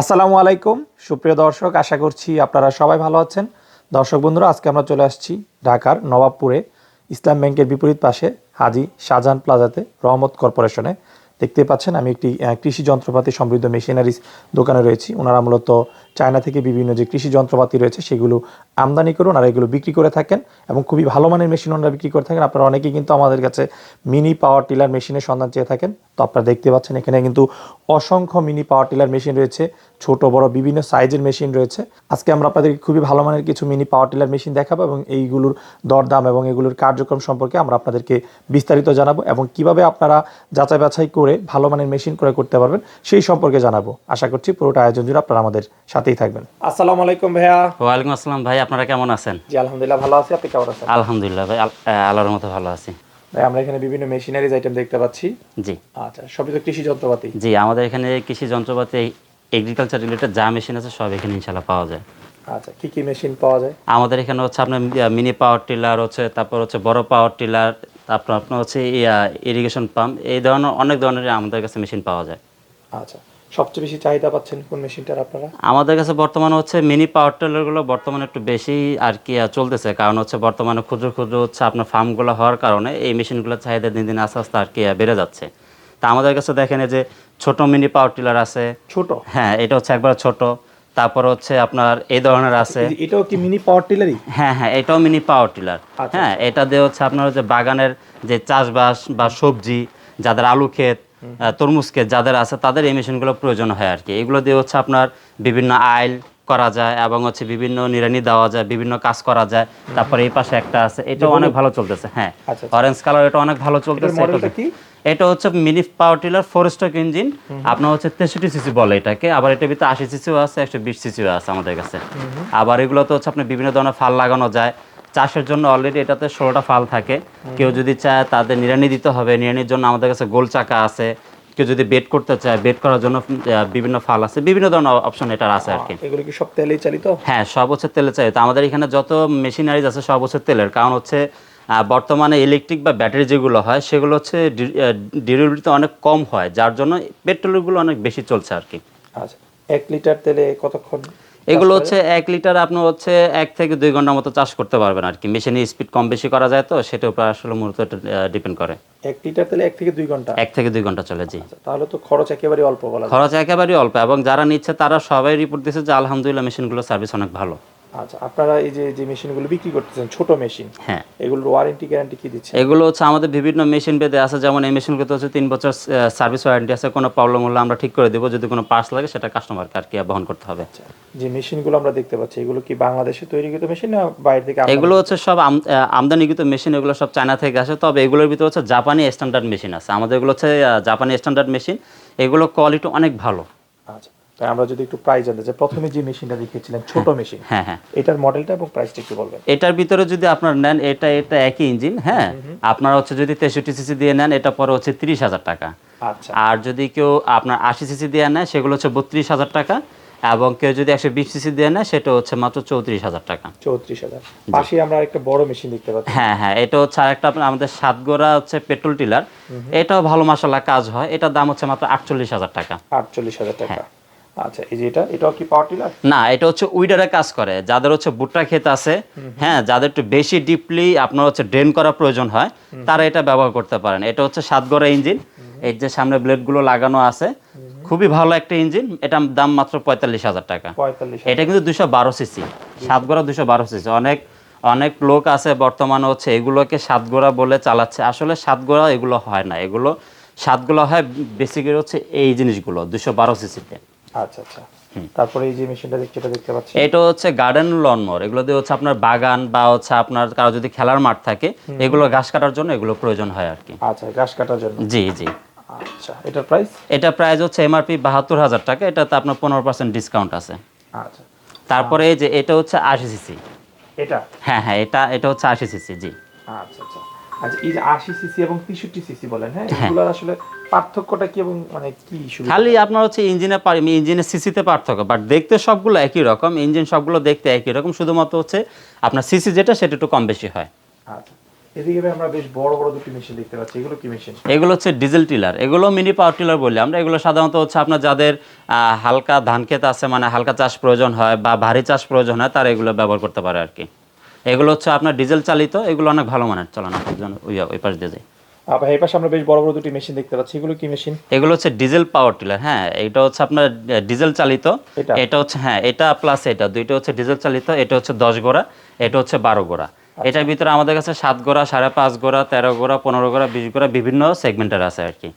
আসসালামু আলাইকুম। সুপ্রিয় দর্শক, আশা করছি আপনারা সবাই ভালো আছেন। দর্শক বন্ধুরা, আজকে আমরা চলে আসছি ঢাকার নবাবপুরে ইসলাম ব্যাংকের বিপরীত পাশে হাজি শাহজাহান প্লাজাতে রহমত কর্পোরেশনে। দেখতে পাচ্ছেন, আমি একটি কৃষি যন্ত্রপাতি সমৃদ্ধ মেশিনারিজ দোকানে রয়েছি। ওনারা মূলত চায়না থেকে বিভিন্ন যে কৃষি যন্ত্রপাতি রয়েছে, সেগুলো আমদানি করে ওনারা এগুলো বিক্রি করে থাকেন এবং খুবই ভালো মানের মেশিন ওনারা বিক্রি করে থাকেন। আপনারা অনেকেই কিন্তু আমাদের কাছে মিনি পাওয়ার টিলার মেশিনের সন্ধান চেয়ে থাকেন। তো আপনারা দেখতে পাচ্ছেন, এখানে কিন্তু অসংখ্য মিনি পাওয়ার টিলার মেশিন রয়েছে, ছোট, বড়, বিভিন্ন সাইজের মেশিন রয়েছে। আজকে আমরা আপনাদেরকে খুবই ভালো মানের কিছু মিনি পাওয়ার টিলার মেশিন দেখাবো এবং এইগুলোর দরদাম এবং এগুলোর কার্যক্রম সম্পর্কে আমরা আপনাদেরকে বিস্তারিত জানাব এবং কীভাবে আপনারা যাচাই বাছাই করে ভালো মানের মেশিন ক্রয় করতে পারবেন সেই সম্পর্কে জানাব। আশা করছি পুরোটা আয়োজন জুড়ে আপনারা আমাদের সাথেই থাকবেন। আসসালামু আলাইকুম ভাইয়া। ওয়ালাইকুম আসসালাম ভাই আপনারা কেমন আছেন? জি আলহামদুলিল্লাহ ভালো আছি। আপনি কেমন আছেন? আলহামদুলিল্লাহ ভাই আল্লাহর মতো ভালো আছি। ভাই আমরা এখানে বিভিন্ন মেশিনারিজ আইটেম দেখতে পাচ্ছি। জি। আচ্ছা সবই তো কৃষি যন্ত্রপাতি? জি আমাদের এখানে কৃষি যন্ত্রপাতি এগ্রিকালচার রিলেটেড যা মেশিন আছে সব এখানে ইনশাল্লাহ পাওয়া যায়। আচ্ছা কি কি মেশিন পাওয়া যায়? আমাদের এখানে হচ্ছে আপনার মিনি পাওয়ার টিলার হচ্ছে তারপর হচ্ছে বড় পাওয়ার টিলার তারপর আপনার হচ্ছে ইয়া ইরিগেশন পাম্প এই ধরনের অনেক ধরনের আমাদের কাছে মেশিন পাওয়া যায়। আচ্ছা সবচেয়ে বেশি চাহিদা পাচ্ছেন কোন মেশিনটার আপনারা? আমাদের কাছে বর্তমানে হচ্ছে মিনি পাওয়ার টিলারগুলো বর্তমানে একটু বেশি আর কি চলতেছে। কারণ হচ্ছে বর্তমানে ক্ষুদ্র ক্ষুদ্র হচ্ছে আপনার ফার্মগুলো হওয়ার কারণে এই মেশিনগুলোর চাহিদা দিন দিন আস্তে আস্তে আর কি বেড়ে যাচ্ছে। তা আমাদের কাছে দেখেন এই যে ছোট মিনি পাওয়ার টিলার আছে। ছোট? হ্যাঁ এটা হচ্ছে একবার ছোট। তারপর হচ্ছে আপনার এই ধরনের আছে। এটাও কি মিনি পাওয়ার টিলারই হ্যাঁ হ্যাঁ এটাও মিনি পাওয়ার টিলার হ্যাঁ এটা দিয়ে হচ্ছে আপনার হচ্ছে বাগানের যে চাষবাস বা সবজি যাদের আলু ক্ষেত তরমুজ ক্ষেত যাদের আছে তাদের এই মেশিনগুলো প্রয়োজন হয় আর কি। এগুলো দিয়ে হচ্ছে আপনার বিভিন্ন আইল করা যায় এবং হচ্ছে বিভিন্ন নিড়ানি দেওয়া যায় বিভিন্ন কাজ করা যায়। তারপরে এই পাশে একটা আছে এটাও অনেক ভালো চলতেছে হ্যাঁ। আচ্ছা, অরেঞ্জ কালার এটা অনেক ভালো চলতেছে এটা- হচ্ছে mini power tiller four stroke engine আপনার হচ্ছে তেষট্টি সিসি বলে এটাকে আবার এটার ভিতরে আশি সিসিও আছে একশো বিশ সিসিও আছে আমাদের কাছে। আবার এগুলোতে হচ্ছে আপনি বিভিন্ন ধরনের ফাল লাগানো যায়। চাষের জন্য অলরেডি এটাতে ষোলোটা ফাল থাকে। কেউ যদি চায় তাদের নিরানি দিতে হবে নিরানির জন্য আমাদের কাছে গোল চাকা আছে। কেউ যদি বেড করতে চায় বেড করার জন্য বিভিন্ন ফাল আছে বিভিন্ন ধরনের অপশন এটার আছে আর কি। এগুলো কি সব তেলেই চালিত? হ্যাঁ সব হচ্ছে তেলে চালিত। তো আমাদের এখানে যত মেশিনারিজ আছে সব হচ্ছে তেলের। কারণ হচ্ছে বর্তমানে ইলেকট্রিক বা ব্যাটারি যেগুলো হয় সেগুলো হচ্ছে ডিউরেবিলিটি অনেক কম হয় যার জন্য পেট্রোলগুলো অনেক বেশি চলছে আর কি। আচ্ছা এক লিটার তেলে কতক্ষণ এগুলো হচ্ছে এক লিটার আপনার হচ্ছে এক থেকে দুই ঘণ্টার মতো চাষ করতে পারবেন আর কি। মেশিনের স্পিড কম বেশি করা যায় তো সেটার উপর আসলে মূলত ডিপেন্ড করে। এক লিটার তাহলে এক থেকে দুই ঘণ্টা? এক থেকে দুই ঘণ্টা চলে জি। আচ্ছা, তাহলে তো খরচ একেবারে অল্প বলা খরচ একেবারে অল্প এবং যারা নিচ্ছে তারা সবাই রিপোর্ট দিচ্ছে যে আলহামদুলিল্লাহ মেশিনগুলো সার্ভিস অনেক ভালো। আচ্ছা আপনারা এই যে যে মেশিনগুলো বিক্রি করতেছেন ছোট মেশিন হ্যাঁ। এগুলোর ওয়ারেন্টি গ্যারান্টি কি দিচ্ছে এগুলো হচ্ছে আমাদের বিভিন্ন মেশিন বেঁধে আছে যেমন এই মেশিনগুলোতে হচ্ছে তিন বছর সার্ভিস ওয়ারেন্টি আছে কোনো প্রবলেম হলে আমরা ঠিক করে দেবো যদি কোনো পার্টস লাগে সেটা কাস্টমারকে আর কি বহন করতে হবে। আচ্ছা যে মেশিনগুলো আমরা দেখতে পাচ্ছি এগুলো কি বাংলাদেশে তৈরিকৃত মেশিন না বাইরে থেকে এগুলো হচ্ছে সব আমদানিকৃত মেশিন এগুলো সব চায়না থেকে আসে তবে এগুলোর ভিতরে হচ্ছে জাপানি স্ট্যান্ডার্ড মেশিন আছে। আমাদের এগুলো হচ্ছে জাপানি স্ট্যান্ডার্ড মেশিন এগুলো কোয়ালিটি অনেক ভালো। আচ্ছা তাই আমরা যদি একটু প্রাইস জানতে চাই প্রথমে যে মেশিনটা দেখিয়েছিলেন ছোট মেশিন হ্যাঁ হ্যাঁ। এটার মডেলটা এবং প্রাইসটা একটু বলবেন। এটার ভিতরে যদি আপনার নেন এটা এটা একই ইঞ্জিন হ্যাঁ? আপনার হচ্ছে যদি তেষট্টি সিসি দিয়ে নেন এটা পরে হচ্ছে তিরিশ হাজার টাকা। আচ্ছা। আর যদি কেউ আপনার আশি সিসি দিয়ে নেয় সেগুলো হচ্ছে বত্রিশ হাজার টাকা। এবং কেউ যদি একশো বিশ সিসি দিয়ে নেয় সেটা হচ্ছে মাত্র চৌত্রিশ হাজার টাকা। চৌত্রিশ হাজার। পাশে আমরা একটা বড় মেশিন দেখতে পাচ্ছি। হ্যাঁ হ্যাঁ এটা হচ্ছে আরেকটা আপনার আমাদের সাতগোড়া হচ্ছে পেট্রোল টিলার এটাও ভালো মশলা কাজ হয়। এটার দাম হচ্ছে মাত্র আটচল্লিশ হাজার টাকা। আটচল্লিশ হাজার টাকা। আচ্ছা এই যে এটা এটাও কি পাওয়ার টিলার না এটা হচ্ছে উইডারে কাজ করে। যাদের হচ্ছে ভুট্টা ক্ষেত আছে হ্যাঁ যাদের একটু বেশি ডিপলি আপনার হচ্ছে ড্রেন করা প্রয়োজন হয় তারা এটা ব্যবহার করতে পারেন। এটা হচ্ছে সাতগড়া ইঞ্জিন এই যে সামনে ব্লেডগুলো লাগানো আছে খুবই ভালো একটা ইঞ্জিন এটার দাম মাত্র পঁয়তাল্লিশ হাজার টাকা। এটা কিন্তু দুশো বারো সিসি সাতগোড়া দুশো বারো সিসি অনেক অনেক লোক আছে বর্তমানে হচ্ছে এগুলোকে সাতগোড়া বলে চালাচ্ছে। আসলে সাতগোড়া এগুলো হয় না। এগুলো সাতগোড়া হয় বেসিক্যালি হচ্ছে এই জিনিসগুলো দুশো বারো সিসিতে আচ্ছা আচ্ছা। তারপরে এই যে মেশিনটা দেখছি এটা দেখতে পাচ্ছি। এটা হচ্ছে গার্ডেন লনমোর এগুলো দিয়ে হচ্ছে আপনার বাগান বা হচ্ছে আপনার কারও যদি খেলার মাঠ থাকে এগুলো ঘাস কাটার জন্য এগুলো প্রয়োজন হয় আর কি। আচ্ছা ঘাস কাটার জন্য। জি জি। আচ্ছা এটার প্রাইস এটা প্রাইস হচ্ছে এমআরপি বাহাত্তর হাজার টাকা। এটাতে আপনার পনেরো পার্সেন্ট ডিসকাউন্ট আছে। আচ্ছা। তারপরে এই যে এটা হচ্ছে আশি সিসি এটা? হ্যাঁ হ্যাঁ এটা এটা হচ্ছে আশি সিসি জি। আচ্ছা আচ্ছা। আচ্ছা এই যে আশি সিসি এবং তেষট্টি সিসি বলেন হ্যাঁ এগুলোর আসলে পার্থক্যটা কি এবং মানে কি খালি আপনার হচ্ছে ইঞ্জিনে ইঞ্জিনের সিসিতে পার্থক্য বাট দেখতে সবগুলো একই রকম ইঞ্জিন সবগুলো দেখতে একই রকম শুধুমাত্র হচ্ছে আপনার সিসি যেটা সেটা একটু কম বেশি হয়। আচ্ছা এদিকে আমরা বেশ বড় বড় দুটি মেশিন দেখতে পাচ্ছি এগুলো কি মেশিন এগুলো হচ্ছে ডিজেল টিলার এগুলো মিনি পাওয়ার টিলার বলি আমরা এগুলো সাধারণত হচ্ছে আপনার যাদের হালকা ধান ক্ষেত আছে মানে হালকা চাষ প্রয়োজন হয় বা ভারী চাষ প্রয়োজন হয় তারা এগুলো ব্যবহার করতে পারে আর কি। এগুলো হচ্ছে আপনার ডিজেল চালিত এগুলো অনেক ভালো মানের। চলান আপনার জন্য ওই পাশ দিয়ে যায় আবার এই পাশে আমরা বেশ বড় বড় দুটি মেশিন দেখতে পাচ্ছি। এগুলো কি মেশিন? এগুলো হচ্ছে ডিজেল পাওয়ার টিলার হ্যাঁ এটা হচ্ছে আপনার ডিজেল চালিত। এটা? এটা হচ্ছে হ্যাঁ এটা প্লাস এটা দুইটা হচ্ছে ডিজেল চালিত এটা হচ্ছে দশ গোড়া এটা হচ্ছে বারো গোড়া। এটার ভিতরে আমাদের কাছে সাত গোড়া সাড়ে পাঁচ গোড়া তেরো গোড়া পনেরো গোড়া বিশ গোড়া বিভিন্ন সেগমেন্টের আছে আর কি।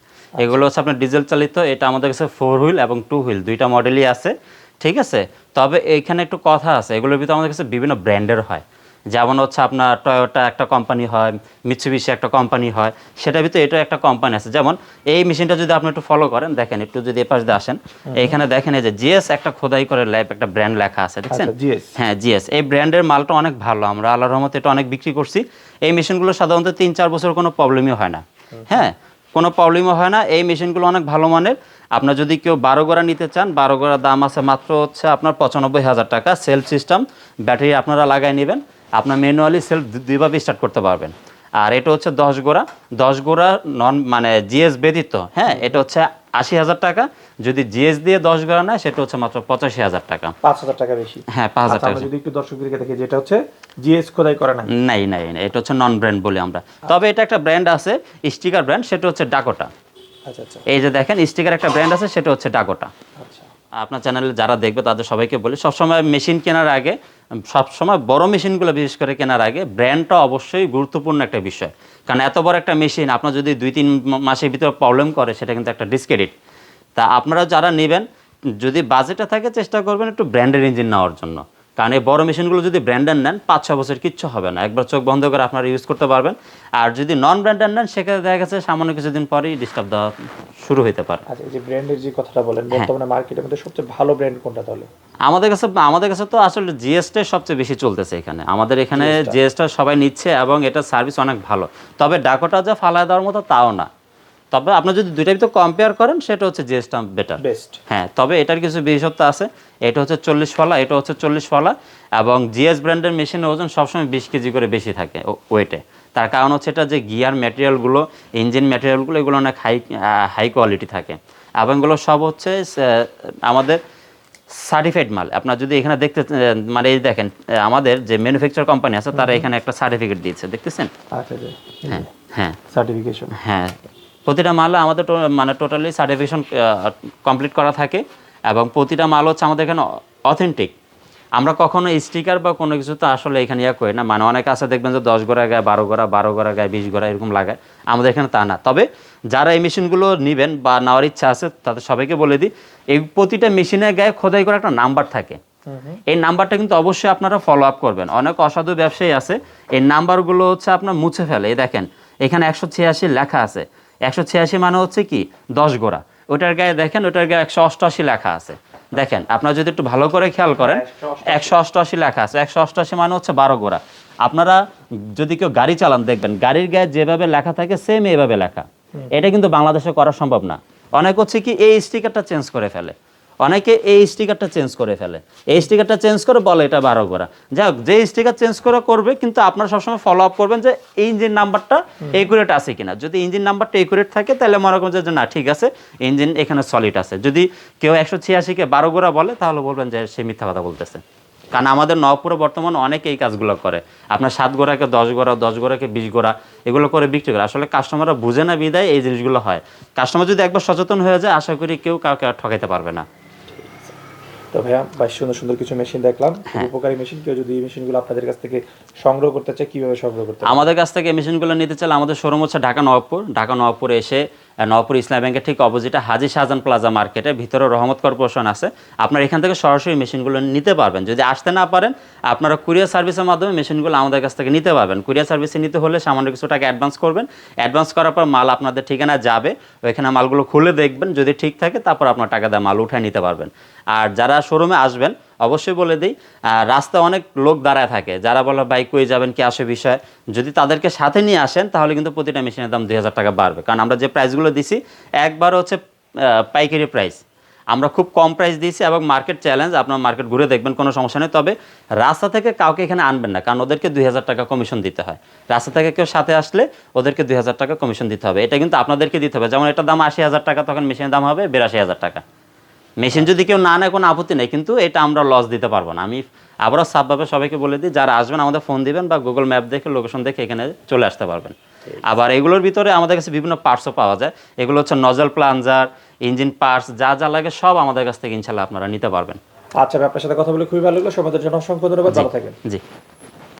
এগুলো হচ্ছে আপনার ডিজেল চালিত এটা আমাদের কাছে ফোর হুইল এবং টু হুইল দুইটা মডেলই আছে ঠিক আছে? তবে এইখানে একটু কথা আছে এগুলোর ভিতরে আমাদের কাছে বিভিন্ন ব্র্যান্ডের হয়। যেমন হচ্ছে আপনার টয়োটা একটা কোম্পানি হয় মিৎসুবিশি একটা কোম্পানি হয় সেটার ভিতরে এটা একটা কোম্পানি আছে। যেমন এই মেশিনটা যদি আপনি একটু ফলো করেন দেখেন একটু যদি এপাশ দিয়ে আসেন এইখানে দেখেন এই যে জিএস একটা খোদাই করে ল্যাব একটা ব্র্যান্ড লেখা আছে দেখছেন? আচ্ছা, হ্যাঁ জিএস এই ব্র্যান্ডের মালটা অনেক ভালো আমরা আল্লাহর রহমতে এটা অনেক বিক্রি করছি। এই মেশিনগুলো সাধারণত তিন চার বছর কোনো প্রবলেমই হয় না। হ্যাঁ কোনো প্রবলেমও হয় না। এই মেশিনগুলো অনেক ভালো মানের। আপনার যদি কেউ বারো গোড়া নিতে চান বারো গোড়ার দাম আছে মাত্র হচ্ছে আপনার পঁচানব্বই হাজার টাকা। সেলফ সিস্টেম ব্যাটারি আপনারা লাগাই নেবেন। আপনার ম্যানুয়ালি সেলফ দুইভাবে স্টার্ট করতে পারবেন। আর এটা হচ্ছে দশ গোড়া। দশ গোড়া নন মানে জিএস ব্যতীত হ্যাঁ এটা হচ্ছে আশি হাজার টাকা। যদি জিএস দিয়ে দশ গোড়া নেয় সেটা হচ্ছে মাত্র পঁচাশি হাজার টাকা। পাঁচ হাজার টাকা বেশি। হ্যাঁ পাঁচ হাজার আচ্ছা, টাকা। যদি একটু দর্শকদেরকে দেখি যেটা হচ্ছে জিএস খোদাই করে না। নাই নাই এটা হচ্ছে নন ব্র্যান্ড বলি আমরা। তবে এটা একটা ব্র্যান্ড আছে স্টিকার ব্র্যান্ড সেটা হচ্ছে ডাকোটা আচ্ছা আচ্ছা। এই যে দেখেন স্টিকার একটা ব্র্যান্ড আছে সেটা হচ্ছে ডাকোটা আপনার চ্যানেলে যারা দেখবে তাদের সবাইকে বলি, সবসময় মেশিন কেনার আগে, সবসময় বড় মেশিনগুলো বিশেষ করে কেনার আগে ব্র্যান্ডটা অবশ্যই গুরুত্বপূর্ণ একটা বিষয়। কারণ এত বড় একটা মেশিন আপনার যদি দুই তিন মাসের ভিতরে প্রবলেম করে, সেটা কিন্তু একটা ডিসক্রেডিট তা আপনারা যারা নেবেন, যদি বাজেটে থাকে, চেষ্টা করবেন একটু ব্র্যান্ডের ইঞ্জিন নেওয়ার জন্য। কারণ এই বড় মেশিনগুলো যদি ব্র্যান্ডের নেন পাঁচ ছ বছর কিচ্ছু হবে না। একবার চোখ বন্ধ করে আপনারা ইউজ করতে পারবেন। আর যদি নন ব্র্যান্ডের নেন সেক্ষেত্রে দেখা গেছে সামান্য কিছুদিন পরেই ডিস্টার্ব দেওয়া শুরু হতে পারে। আচ্ছা এই যে ব্র্যান্ডের যে কথাটা বলেন হ্যাঁ। বর্তমানে মার্কেটের মধ্যে সবচেয়ে ভালো ব্র্যান্ড কোনটা তাহলে? আমাদের কাছে আমাদের কাছে তো আসলে জিএসটাই সবচেয়ে বেশি চলতেছে এখানে। আমাদের এখানে জিএসটা সবাই নিচ্ছে এবং এটা সার্ভিস অনেক ভালো। তবে ডাকোটা যে ফালায় দেওয়ার মতো তাও না। তবে আপনার যদি দুইটার ভিতরে কম্পেয়ার করেন সেটা হচ্ছে জিএসটা বেটার বেস্ট হ্যাঁ তবে এটার কিছু বিশেষত্ব আছে। এটা হচ্ছে চল্লিশ ফলা এটা হচ্ছে চল্লিশ ফলা এবং জিএস ব্র্যান্ডের মেশিনের ওজন সবসময় বিশ কেজি করে বেশি থাকে ওয়েটে তার কারণ হচ্ছে এটা যে গিয়ার ম্যাটেরিয়ালগুলো ইঞ্জিন ম্যাটেরিয়ালগুলো এগুলো অনেক হাই হাই কোয়ালিটি থাকে। এবং এগুলো সব হচ্ছে আমাদের সার্টিফাইড মাল। আপনার যদি এখানে দেখতে মানে এই দেখেন আমাদের যে ম্যানুফ্যাকচার কোম্পানি আছে তারা এখানে একটা সার্টিফিকেট দিয়েছে দেখতেছেন? আচ্ছা হ্যাঁ হ্যাঁ। সার্টিফিকেশন হ্যাঁ প্রতিটা মাল আমাদের মানে টোটালি সার্টিফিকেশন কমপ্লিট করা থাকে এবং প্রতিটা মাল হচ্ছে আমাদের এখানে অথেন্টিক আমরা কখনো স্টিকার বা কোনো কিছু তো আসলে এখানে ইয়া করি না। মানে অনেক আছে দেখবেন যে দশ গোড়া গায়ে বারো গোড়া বারো গোড়া গায়ে বিশ গোড়া এরকম লাগায়। আমাদের এখানে তা না। তবে যারা এই মেশিনগুলো নেবেন বা নেওয়ার ইচ্ছা আছে তাদের সবাইকে বলে দিই এই প্রতিটা মেশিনের গায়ে খোদাই করে একটা নাম্বার থাকে। এই নাম্বারটা কিন্তু অবশ্যই আপনারা ফলো আপ করবেন। অনেক অসাধু ব্যবসায়ী আছে এই নাম্বারগুলো হচ্ছে আপনার মুছে ফেলে। এই দেখেন এখানে একশো ছিয়াশি লেখা আছে। একশো ছিয়াশি মানে হচ্ছে কি দশ গোড়া। ওটার গায়ে দেখেন ওটার গায়ে একশো অষ্টআশি লেখা আছে। দেখেন আপনারা যদি একটু ভালো করে খেয়াল করেন একশো অষ্টআশি লেখা আছে। একশো অষ্টআশি মানে হচ্ছে বারো গোড়া। আপনারা যদি কেউ গাড়ি চালান দেখবেন গাড়ির গায়ে যেভাবে লেখা থাকে সেম এইভাবে লেখা। এটা কিন্তু বাংলাদেশে করা সম্ভব না। অনেক হচ্ছে কি এই স্টিকারটা চেঞ্জ করে ফেলে। অনেকে এই স্টিকারটা চেঞ্জ করে ফেলে। এই স্টিকারটা চেঞ্জ করে বলে এটা বারো গোড়া। যাই হোক যে স্টিকার চেঞ্জ করে করবে কিন্তু আপনারা সবসময় ফলো আপ করবেন যে ইঞ্জিন নাম্বারটা একুরেট আছে কিনা। যদি ইঞ্জিন নাম্বারটা একুরেট থাকে তাহলে মনে করবেন যে না ঠিক আছে ইঞ্জিন এখানে সলিড আছে। যদি কেউ একশো ছিয়াশিকে বারো গোড়া বলে তাহলে বলবেন যে সে মিথ্যা কথা বলতেছে। কারণ আমাদের নবপুরে বর্তমানে অনেকে এই কাজগুলো করে। আপনার সাত গোড়াকে দশ গোড়া দশ গোড়াকে বিশ গোড়া এগুলো করে বিক্রি করে। আসলে কাস্টমাররা বুঝে না বিদায় এই জিনিসগুলো হয়। কাস্টমার যদি একবার সচেতন হয়ে যায় আশা করি কেউ কাউকে ঠকাইতে পারবে না। তো ভাইয়া বেশ সুন্দর সুন্দর কিছু মেশিন দেখলাম হ্যাঁ। উপকারী মেশিন কেউ যদি এই মেশিনগুলো আপনাদের কাছ থেকে সংগ্রহ করতে চায় কীভাবে সংগ্রহ করতে? আমাদের কাছ থেকে মেশিনগুলো নিতে চাইলে আমাদের শোরুম হচ্ছে ঢাকা নবাবপুর ঢাকা নবাবপুরে এসে আহ, নবাবপুর ইসলাম ব্যাংকের ঠিক অপোজিটে হাজি শাহজান প্লাজা মার্কেটে ভিতরে রহমত কর্পোরেশন আছে। আপনারা এখান থেকে সরাসরি মেশিনগুলো নিতে পারবেন। যদি আসতে না পারেন আপনারা কুরিয়ার সার্ভিসের মাধ্যমে মেশিনগুলো আমাদের কাছ থেকে নিতে পারবেন। কুরিয়ার সার্ভিসে নিতে হলে সামান্য কিছু টাকা অ্যাডভান্স করবেন। অ্যাডভান্স করার পর মাল আপনাদের ঠিকানা যাবে। ওইখানে মালগুলো খুলে দেখবেন। যদি ঠিক থাকে তারপর আপনার টাকা দেওয়া মাল উঠায় নিতে পারবেন। আর যারা শোরুমে আসবেন অবশ্যই বলে দিই আহ, রাস্তায় অনেক লোক দাঁড়ায় থাকে যারা বলে বাইক কই যাবেন কি আসে বিষয়? যদি তাদেরকে সাথে নিয়ে আসেন তাহলে কিন্তু প্রতিটা মেশিনের দাম দুই হাজার টাকা বাড়বে। কারণ আমরা যে প্রাইসগুলো দিছি একবার হচ্ছে পাইকারি প্রাইস আমরা খুব কম প্রাইস দিয়েছি এবং মার্কেট চ্যালেঞ্জ আপনার মার্কেট ঘুরে দেখবেন কোনো সমস্যা নেই। তবে রাস্তা থেকে কাউকে এখানে আনবেন না কারণ ওদেরকে দুই হাজার টাকা কমিশন দিতে হয়। রাস্তা থেকে কেউ সাথে আসলে ওদেরকে দুই হাজার টাকা কমিশন দিতে হবে। এটা কিন্তু আপনাদেরকে দিতে হবে। যেমন এটার দাম আশি হাজার টাকা তখন মেশিনের দাম হবে বিরাশি হাজার টাকা। মেশিন যদি কেউ না নেয় কোনো আপত্তি নেই কিন্তু এটা আমরা লস দিতে পারব না। আমি আবারও সাবভাবে সবাইকে বলে দিই যারা আসবেন আমাদের ফোন দিবেন বা গুগল ম্যাপ দেখে লোকেশন দেখে এখানে চলে আসতে পারবেন। আবার এগুলোর ভিতরে আমাদের কাছে বিভিন্ন পার্টসও পাওয়া যায়। এগুলো হচ্ছে নজল প্লাঞ্জার ইঞ্জিন পার্টস যা যা লাগে সব আমাদের কাছ থেকে ইনশাল্লাহ আপনারা নিতে পারবেন। আচ্ছা আপনার সাথে কথা বলে খুবই ভালো লাগল। সবাদের জন্য অসংখ্য ধন্যবাদ। ভালো থাকবেন। জি।